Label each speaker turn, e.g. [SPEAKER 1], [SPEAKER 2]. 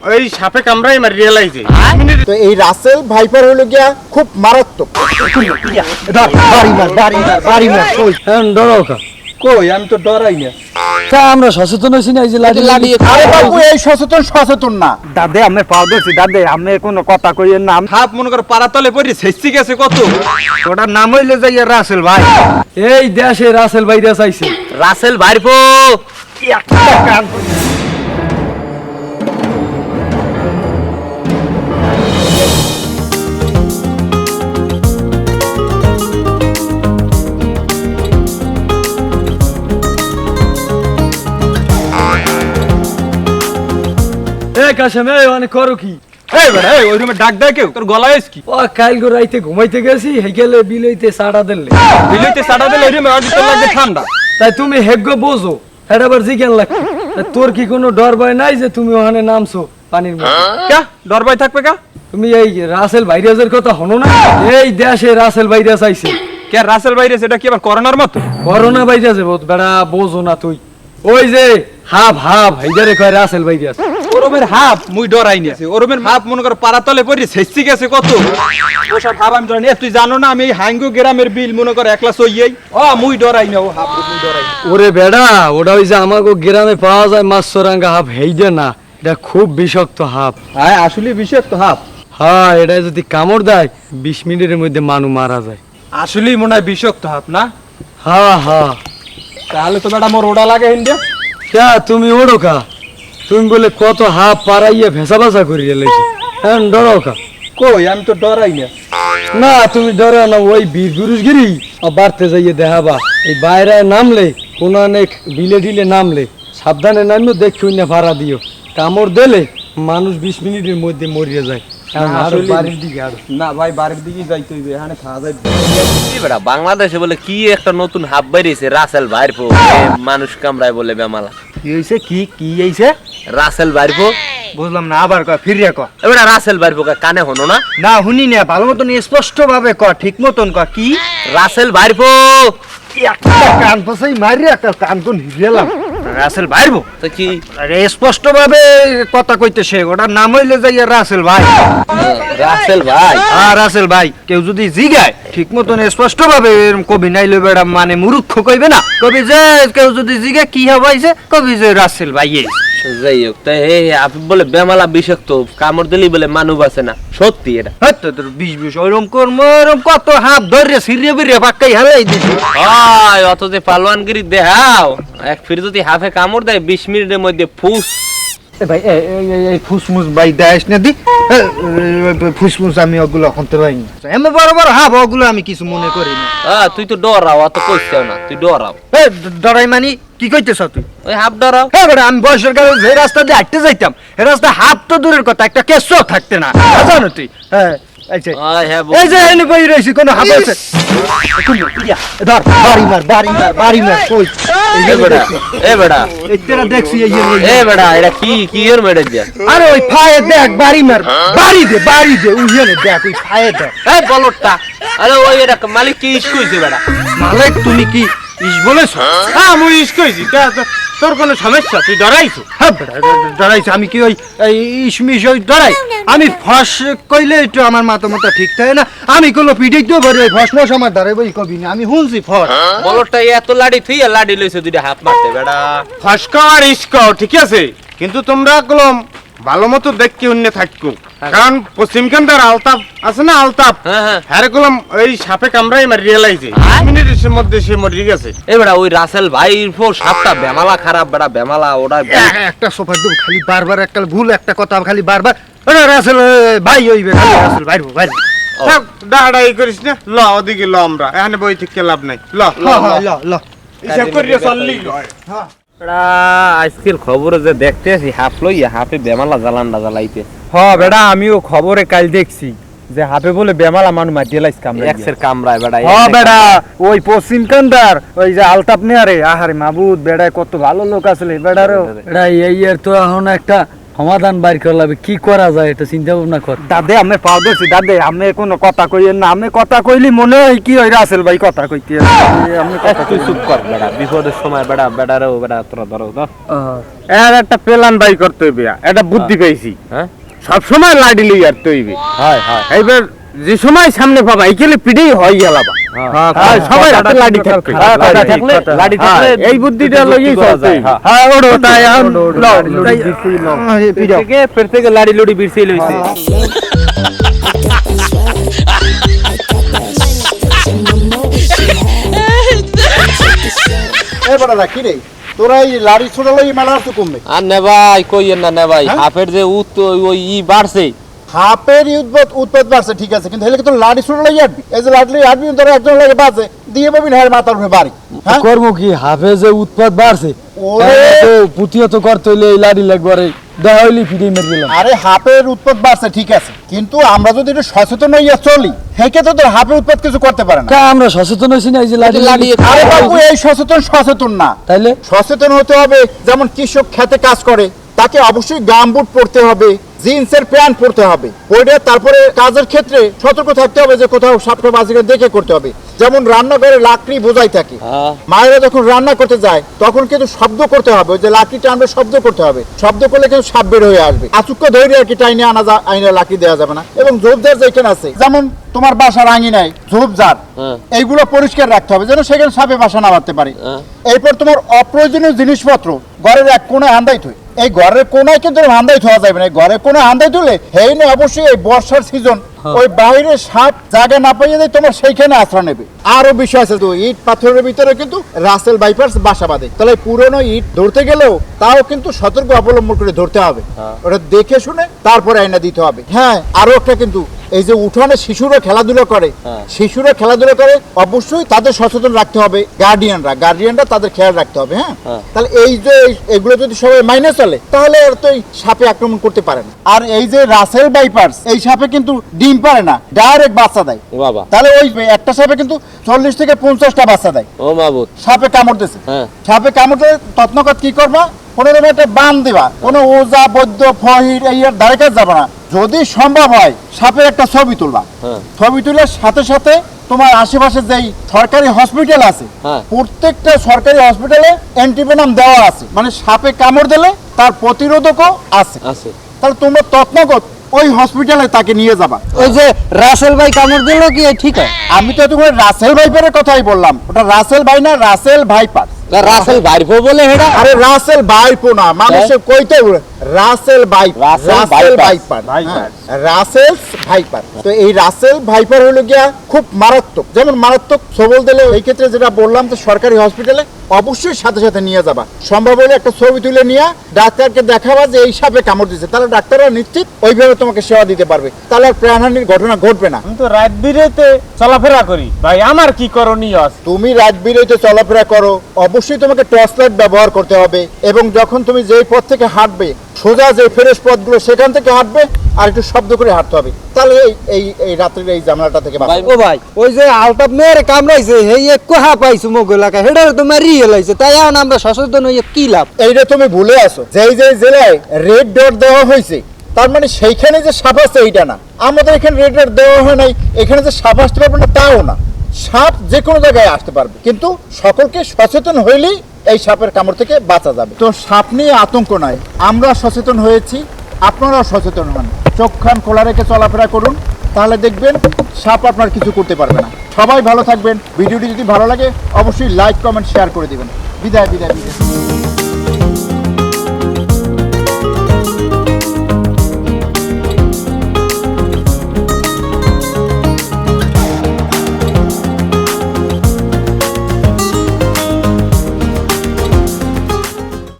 [SPEAKER 1] ওই সাপে কামড়াই মারি রিয়েলাইজে
[SPEAKER 2] তো এই রাসেল ভাইপার হলো গিয়া খুব মারাত্মক। বাড়ি মার বাড়ি মার বাড়ি মার কই?
[SPEAKER 3] হ্যাঁ ডরাও
[SPEAKER 4] কই? আমি তো ডরাই না।
[SPEAKER 3] তা আমরা সচেতন হয়েছি না এই যে লাঠি লাঠি
[SPEAKER 2] আরে বাবু এই সচেতন সচেতন না।
[SPEAKER 3] দাদে আমি পাও দিছি দাদে আমি কোনো কথা কইয়ের নাম
[SPEAKER 4] হাফ মনে করো পাড়াতলে পড়ে ছেঁচি গেছে কত।
[SPEAKER 3] ওটার নাম হইলে যাই রাসেল ভাই। এই দেশে রাসেল ভাই দেশ আইছে।
[SPEAKER 5] রাসেল ভাইরপো
[SPEAKER 3] এ কাশেম এই মানে করো কি
[SPEAKER 4] এই বেটা এই ওই রুমে ডাক দেয় কেউ তোর গলায় কি
[SPEAKER 3] ও কাল গো রাইতে ঘুমাইতে গেছি হেগেলে বিলেইতে সাড়া দিলে
[SPEAKER 4] বিলিতে সাড়া দিলে এই রুমে লাগবে ঠান্ডা
[SPEAKER 3] তাই তুমি বোঝো এটা আবার জিজ্ঞান লাগছে তা তোর কি কোনো ডর ভয় নাই যে তুমি ওখানে নামছো পানির মধ্যে
[SPEAKER 4] কা ডর ভয় থাকবে কা
[SPEAKER 3] তুমি এই রাসেল ভাইরাসের কথা হনো না এই দেশে রাসেল ভাইরাস আইছে
[SPEAKER 4] কে রাসেল ভাইরাস এটা কি আবার করোনার মতো
[SPEAKER 3] করোনা ভাইরাস বেড়া বোঝো না তুই ওই যে হাফ হাফ হেইদারে কয় রাসেল ভাইরাস
[SPEAKER 4] ওরমের হাফ মুই ডরাই নিয়েছি ওরমের হাফ মনে করো পাড়াতলে পড়ি ছেঁচি গেছে কত। ওসব হাফ আমি ডরাই তুই জানো না আমি এই হাঙ্গো গ্রামের বিল মনে করো একলা সইয়াই। ও মুই ডরাই না ও হাফ মুই ডরাই।
[SPEAKER 3] ওরে বেড়া ওটা ওই যে আমাকে গ্রামে পাওয়া যায় মাছরাঙ্গা হাফ হেইদে না। এটা খুব বিষাক্ত হাফ
[SPEAKER 4] হ্যাঁ আসলে বিষয় তো হাফ
[SPEAKER 3] হ্যাঁ এটা যদি কামড় দেয় বিশ মিনিটের মধ্যে মানু মারা যায়।
[SPEAKER 4] আসলেই মনে হয় বিষাক্ত হাফ না?
[SPEAKER 3] হ্যাঁ হ্যাঁ।
[SPEAKER 4] তাহলে তো বেটা মোর ওটা লাগে হিন্দিয়া
[SPEAKER 3] কে তুমি ওড়ো কা। তুমি বলে কত হাফ পারাইয়ে ভেসা ভাসা করি গেলেছি হ্যাঁ ডরো কা।
[SPEAKER 4] কই আমি তো ডরাই না।
[SPEAKER 3] না তুমি ডরো না ওই বীর পুরুষগিরি বাড়তে যাইয়ে দেখাবা এই বাইরে নামলে কোন অনেক বিলে ঢিলে নামলে সাবধানে নামিও দেখি না ভাড়া দিও। কামড় দিলে মানুষ বিশ মিনিটের মধ্যে মরিয়ে যায়।
[SPEAKER 4] না ভাই বাড়ির দিকে যাইতে হইবে এখানে খাওয়া
[SPEAKER 5] বাংলাদেশে বলে কি একটা নতুন হাব বেরিয়েছে? রাসেল ভাইরপো মানুষ কামড়ায় বলে বেমালা।
[SPEAKER 2] কি হইছে? কি কি হইছে?
[SPEAKER 5] রাসেল ভাইরপো
[SPEAKER 2] বুঝলাম না আবার কয় ফিরিয়া ক
[SPEAKER 5] এবারে রাসেল ভাইরপো কানে হনো না।
[SPEAKER 2] না শুনি না ভালো মতন স্পষ্ট ভাবে ক ঠিক মতন ক কি?
[SPEAKER 5] রাসেল ভাইরপো
[SPEAKER 2] একটা কান পাশাই মারি একটা কান তো হিরিয়ালাম রাসেল ভাইবো
[SPEAKER 5] তো কি?
[SPEAKER 2] আরে স্পষ্ট ভাবে কথা কইতেছে ওটার নাম হইলে যাইয়া রাসেল ভাই।
[SPEAKER 5] রাসেল ভাই?
[SPEAKER 2] আর রাসেল ভাই। কেউ যদি জিগায় ঠিক মতন স্পষ্ট ভাবে কবি নাইলে বেড়া মানে মুরুক্ষ কইবে না। কবি যে কেউ যদি জিগে কি হবাইছে কবি যে রাসেল ভাই এই।
[SPEAKER 5] যাই হোক তাই হে আপনি বলে বেমালা বিষাক্ত কামড় দিলেই বলে মানুষ আছে না। সত্যি এটা।
[SPEAKER 2] হ্যাঁ তো তোর বিষ বিষ ওইরকম কর্ম ওইরকম কত হাফ ধরে সিরিয়ে বিরিয়ে পাক্কাই হেলাই দিছি।
[SPEAKER 5] হয় অত যে পালোয়ানগিরি দেখাও এক ফির যদি হাফে কামড় দেয় বিশ মিনিটের মধ্যে ফুস।
[SPEAKER 2] ভাই এই ফুসমুস ভাই দেশ না দি। ফুসমুস আমি ওগুলো শুনতে পাই আমি বড় বড় হাব ওগুলো আমি কিছু মনে করি না।
[SPEAKER 5] হ্যাঁ তুই তো ডরাও অত কইছেও না তুই ডরাও।
[SPEAKER 2] এ, ডরাই মানি কি কইতেছ তুই?
[SPEAKER 5] ওই হাফ ডরাও।
[SPEAKER 2] হ্যাঁ বড় আমি বয়সের কারণে যে রাস্তা দিয়ে হাঁটতে যাইতাম এই রাস্তা হাত তো দূরের কথা একটা কেসও থাকতে না। জানো তুই? হ্যাঁ।
[SPEAKER 5] হ্যাঁ
[SPEAKER 2] এই যে এনে কই রইছি কোন হাব আছে? ধর বাড়ি মার বাড়ি মার বাড়ি মার কই?
[SPEAKER 5] এ এ
[SPEAKER 2] দেখছি এই।
[SPEAKER 5] এ বেটা এটা কি কি এর মেরে দিয়া?
[SPEAKER 2] আরে ওই ফায়ে দেখ বাড়ি মার বাড়ি দে বাড়ি দে উইয়ানে দেখ ওই ফায়ে দেখ।
[SPEAKER 5] বলটা আরে ওই এটা মালিক কি ইস কইছে
[SPEAKER 2] মালিক তুমি কি ইস বলেছ?
[SPEAKER 1] হ্যাঁ মুই ইস কইছি তা- তোর কোনো সমস্যা? তুই ডরাইছো?
[SPEAKER 2] ডরাইছো। আমি কি ওই ইসমিস ওই ডরাই? আমি ফস কইলে একটু আমার মাথা মাথা ঠিক থাকে না? আমি কোনো পিঠিক দিয়ে ভরে ওই ফস মশ আমার ধরে বই কবি না আমি হুলছি ফস।
[SPEAKER 5] বলটা এত লাডি থুই লাডি লইছে দুইটা হাত মারতে বেড়া।
[SPEAKER 1] ফস কর ইস্ক ঠিক আছে? কিন্তু তোমরা কলম ভালো মতো দেখকে অন্য থাকো কারণ পশ্চিমখানদার আলতাপ আছে না আলতাপ?
[SPEAKER 5] হ্যাঁ হ্যাঁ।
[SPEAKER 1] হ্যারে কলম ওই সাপে কামড়াই মারি রিয়েলাইজে। মিনিটের মধ্যে সে মরে গেছে।
[SPEAKER 5] এ বেটা ওই রাসেল ভাই ফো সাতটা বেমালা খারাপ বেটা বেমালা
[SPEAKER 2] এ- একটা সোফা দুম খালি বারবার একটা ভুল একটা কথা খালি বারবার। ওরে রাসেল ভাই ওই রাসেল বাইর হো।
[SPEAKER 1] থাক করিস না। ল ওদিকে ল আমরা। এখানে বই থেকে লাভ নাই। ল ল
[SPEAKER 2] ল। ল
[SPEAKER 1] হিসাব করিয়া চললি।
[SPEAKER 5] বেটা আজকের খবরে যে দেখতে আছি হাফ লইয়া হাফে বেমালা জ্বালান্ডা জ্বালাইতে।
[SPEAKER 4] হ বেড়া আমিও খবরে কাল দেখছি যে হাফে বলে বেমালা মানু লাইস কামড়ে
[SPEAKER 5] এক্সের কামড়ায় বেড়া
[SPEAKER 3] হ বেড়া ওই পশ্চিম কান্দার ওই যে আলতাপ নেয়ারে আহারে মাবুদ বেড়ায় কত ভালো লোক আসলে বেড়ারও। বেড়া এই এর তো এখন একটা সমাধান বাইর করলাবে কি করা যায় এটা চিন্তা ভাবনা কর।
[SPEAKER 2] দাদে আমি পাও দেখছি দাদে আমি কোনো কথা কইয়েন না আমি কথা কইলি মনে হয় কি ওই আসল ভাই কথা কইতে আমি কথা
[SPEAKER 5] তুই চুপ কর বেড়া বিপদের সময় বেড়া বেড়ারেও বেড়া তোরা ধরো তো
[SPEAKER 1] এর একটা প্ল্যান বাই করতে হইবে এটা বুদ্ধি পাইছি
[SPEAKER 5] হ্যাঁ?
[SPEAKER 1] সব সময় লাডি লই আর তুই
[SPEAKER 5] হয় হয়।
[SPEAKER 1] এইবার যে সময় সামনে পাবা এইখানে পিঠেই হয় গেলাবা হ্যাঁ, সবাই হাতে লাডি থাকবে।
[SPEAKER 5] হ্যাঁ, থাকলে লাঠি থাকলে
[SPEAKER 1] হ্যাঁ, এই বুদ্ধিটা লইই
[SPEAKER 5] করা যায়, হ্যাঁ।
[SPEAKER 1] হ্যাঁ ওড়ো তাই এখন তাই
[SPEAKER 5] থেকে ফের থেকে লাড়ি লুড়ি বিরসি লইছে।
[SPEAKER 6] এ রে? তোরা এই লাড়ি ছোড়া লই মেলা কমবে
[SPEAKER 5] আর নে ভাই কইয়েন না নে ভাই হাফের যে উত ওই ই বাড়ছে।
[SPEAKER 6] হাপের উৎপাদ উৎপাদ বাড়ছে ঠিক আছে কিন্তু হেলে তো লাড়ি ছোড়া লই আটবি এই যে লাড়ি আটবি তোরা একজন লাগে বাজে দিয়ে পাবি না হের মাথার উপরে বাড়ি। হ্যাঁ?
[SPEAKER 3] করব কি? হাফেজে উৎপাদ বাড়ছে
[SPEAKER 6] ওরে!
[SPEAKER 3] তো পুঁথিও তো করতে হইলে এই লাড়ি লাগবে আরে দেখা হইলে ফিরে মেরে দিলাম।
[SPEAKER 6] আরে হাপের উৎপাদ বাড়ছে ঠিক আছে কিন্তু আমরা যদি একটু সচেতন হইয়া চলি হেকে তো তোর হাপের উৎপাদ কিছু করতে পারে না।
[SPEAKER 3] আমরা সচেতন হয়েছি না এই যে লাড়ি
[SPEAKER 5] লাড়ি
[SPEAKER 6] আরে বাবু এই সচেতন সচেতন না।
[SPEAKER 3] তাইলে?
[SPEAKER 6] সচেতন হতে হবে যেমন কৃষক খেতে কাজ করে তাকে অবশ্যই গামবুট পরতে হবে। জিন্সের প্যান্ট পরতে হবে। পরে তারপরে কাজের ক্ষেত্রে সতর্ক থাকতে হবে যে কোথাও সাপটা বাজিকে দেখে করতে হবে। যেমন রান্নাঘরে লাকড়ি বোঝাই থাকে।
[SPEAKER 5] হ্যাঁ।
[SPEAKER 6] মায়েরা যখন রান্না করতে যায় তখন কিন্তু শব্দ করতে হবে। যে লাকড়ি টানবে শব্দ করতে হবে। শব্দ করলে কিন্তু সাপ বের হয়ে আসবে। আচুক্য ধৈর্য আর কি টাইনে আনা যা আইনে লাকড়ি দেওয়া যাবে না। এবং ঝোপঝাড় যেখানে আছে যেমন তোমার বাসার আঙিনায় ঝোপঝাড়
[SPEAKER 5] হ্যাঁ।
[SPEAKER 6] এইগুলো পরিষ্কার রাখতে হবে যেন সেখানে সাপে বাসা না বাঁধতে পারে।
[SPEAKER 5] হ্যাঁ।
[SPEAKER 6] এরপর তোমার অপ্রয়োজনীয় জিনিসপত্র ঘরের এক কোণায় আন্দাই থই। এই ঘরের কোনায় কিন্তু হান্দাই ধোয়া যাবে না। এই ঘরের কোনায় হান্দাই তুলে হেই না অবশ্যই এই বর্ষার সিজন ওই বাইরে সাপ জায়গা না পাইয়ে দেয় তোমার সেইখানে আশ্রয় নেবে। আরও বিষয় আছে তো ইট পাথরের ভিতরে কিন্তু রাসেল বাইপাস বাসা বাঁধে। তাহলে পুরনো ইট ধরতে গেলেও তাও কিন্তু সতর্ক অবলম্বন করে ধরতে হবে। ওটা দেখে শুনে তারপরে আয়না দিতে হবে। হ্যাঁ আরও একটা কিন্তু এই যে উঠোনে শিশুরা খেলাধুলা করে শিশুরা খেলাধুলা করে অবশ্যই তাদের সচেতন রাখতে হবে গার্ডিয়ানরা গার্ডিয়ানরা তাদের খেয়াল রাখতে হবে হ্যাঁ? তাহলে এই যে এগুলো যদি সবাই মাইনে চলে তাহলে আর তো সাপে আক্রমণ করতে পারে না। আর এই যে রাসেল বাইপার্স এই সাপে কিন্তু ডিম পারে না ডাইরেক্ট বাচ্চা দেয়।
[SPEAKER 5] বাবা।
[SPEAKER 6] তাহলে ওই একটা সাপে কিন্তু চল্লিশ থেকে পঞ্চাশটা বাচ্চা দেয়।
[SPEAKER 5] ও মাবুত
[SPEAKER 6] সাপে কামড় দিছে।
[SPEAKER 5] হ্যাঁ।
[SPEAKER 6] সাপে কামড় দিলে তৎনগত কি করবা? কোনো রকম একটা বান দিবা। কোনো ওজা বৈদ্য ফহির এই আর ধারে কাছে যাবে না। যদি সম্ভব হয় সাপের একটা ছবি তুলবা।
[SPEAKER 5] হ্যাঁ।
[SPEAKER 6] ছবি তুলার সাথে সাথে তোমার আশেপাশে যেই সরকারি হসপিটাল আছে
[SPEAKER 5] হ্যাঁ।
[SPEAKER 6] প্রত্যেকটা সরকারি হসপিটালে অ্যান্টিভেনাম দেওয়া আছে। মানে সাপে কামড় দিলে তার প্রতিরোধকও আছে।
[SPEAKER 5] আছে।
[SPEAKER 6] তাহলে তোমরা তৎনগত ওই হসপিটালে তাকে নিয়ে যাবা।
[SPEAKER 2] ওই যে রাসেল ভাই কামড় দিল কি? ঠিক আছে।
[SPEAKER 6] আমি তো তোমার রাসেল ভাইপারের কথাই বললাম। ওটা রাসেল ভাই না রাসেল ভাইপার।
[SPEAKER 5] রাসেল বাইরফো বলে হেডা
[SPEAKER 6] আরে রাসেল ভাইপো না মানুষে কইতে বলে রাসেল ভাই
[SPEAKER 5] Russell viper.
[SPEAKER 6] Viper. Russell viper. তো এই রাসেল ভাইপার হলো গিয়া খুব মারাত্মক। যেমন মারাত্মক সবল দিলে এই ক্ষেত্রে যেটা বললাম তো সরকারি হসপিটালে অবশ্যই সাথে সাথে নিয়ে যাবা। সম্ভব হলে একটা ছবি তুলে নিয়ে ডাক্তারকে দেখাবা যে এই সাপে কামড় দিচ্ছে তাহলে ডাক্তাররা নিশ্চিত ওইভাবে তোমাকে সেবা দিতে পারবে। তাহলে আর প্রাণহানির ঘটনা ঘটবে না।
[SPEAKER 1] আমি তো রাত বিরেতে চলাফেরা করি। ভাই আমার কি করণীয় আছে?
[SPEAKER 6] তুমি রাত বিরেতে চলাফেরা করো। অবশ্যই তোমাকে টর্চ লাইট ব্যবহার করতে হবে। এবং যখন তুমি যেই পথ থেকে হাঁটবে সোজা যে ফ্রেশ পথগুলো সেখান থেকে হাঁটবে আর একটু শব্দ করে হাঁটতে হবে। তাহলে এই এই এই রাত্রির এই জামলাটা থেকে।
[SPEAKER 2] ও ভাই। ওই যে আলতাপ মেয়ের কামড়াইছে হেই এক কোহা পাইছো মগ এলাকা হেডার তো মারি হেলাইছে তাই এখন আমরা সচেতন হইয়া কি লাভ?
[SPEAKER 6] এইটা তুমি ভুলে আসো যেই যেই জেলায় রেড ডট দেওয়া হয়েছে তার মানে সেইখানে যে সাপ আসছে এইটা না। আমাদের এখানে রেড ডট দেওয়া হয় নাই এখানে যে সাপ আসতে পারবে না তাও না। সাপ যে কোনো জায়গায় আসতে পারবে। কিন্তু সকলকে সচেতন হইলেই এই সাপের কামড় থেকে বাঁচা যাবে। তো সাপ নিয়ে আতঙ্ক নয় আমরা সচেতন হয়েছি, আপনারাও সচেতন হন। চোখ খান খোলা রেখে চলাফেরা করুন, তাহলে দেখবেন সাপ আপনার কিছু করতে পারবে না। সবাই ভালো থাকবেন। ভিডিওটি যদি ভালো লাগে, অবশ্যই লাইক কমেন্ট শেয়ার করে দেবেন। বিদায় বিদায় বিদায়।